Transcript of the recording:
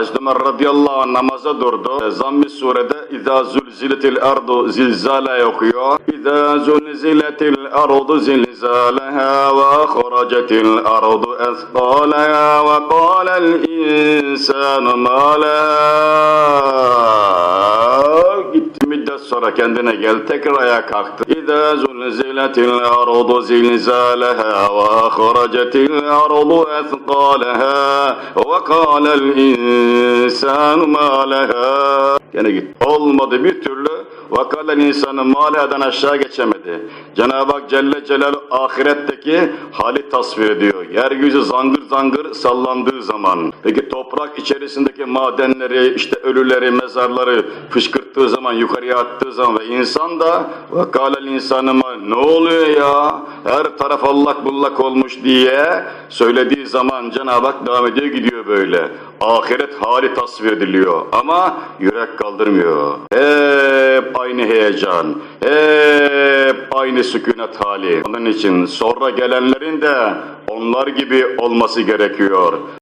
Hazreti Ömer radıyallahu anh namaza durdu. E, Zamm-ı surede İzâ zülziletil ardu zilzâle okuyor. İzâ zülziletil ardu zilzâleha ve ahracetil ardu esqâleha ve kâlel insânu mâ leha. Gitti müddet sonra kendine gel tekrar ayağa kalktı. Ardu zilzâleha ve ahracetil ardu esqâleha ve kâlel insânu mâ leha. Gene gitti. Olmadı bir türlü Vakalen insanı maleden aşağı geçemedi. Cenab-ı Hak Celle Celal ahiretteki hali tasvir ediyor. Yeryüzü zangır zangır sallandığı zaman. Peki toprak içerisindeki madenleri, işte ölüleri, mezarları fışkırttığı zaman, yukarıya attığı zaman ve insan da vakalel insanıma ne oluyor ya? Her taraf allak bullak olmuş diye söylediği zaman Cenab-ı Hak devam ediyor gidiyor böyle. Ahiret hali tasvir ediliyor ama yürek kaldırmıyor. Hep aynı heyecan, hep aynı sükunet hali. Onun için sonra gelenlerin de onlar gibi olması gerekiyor.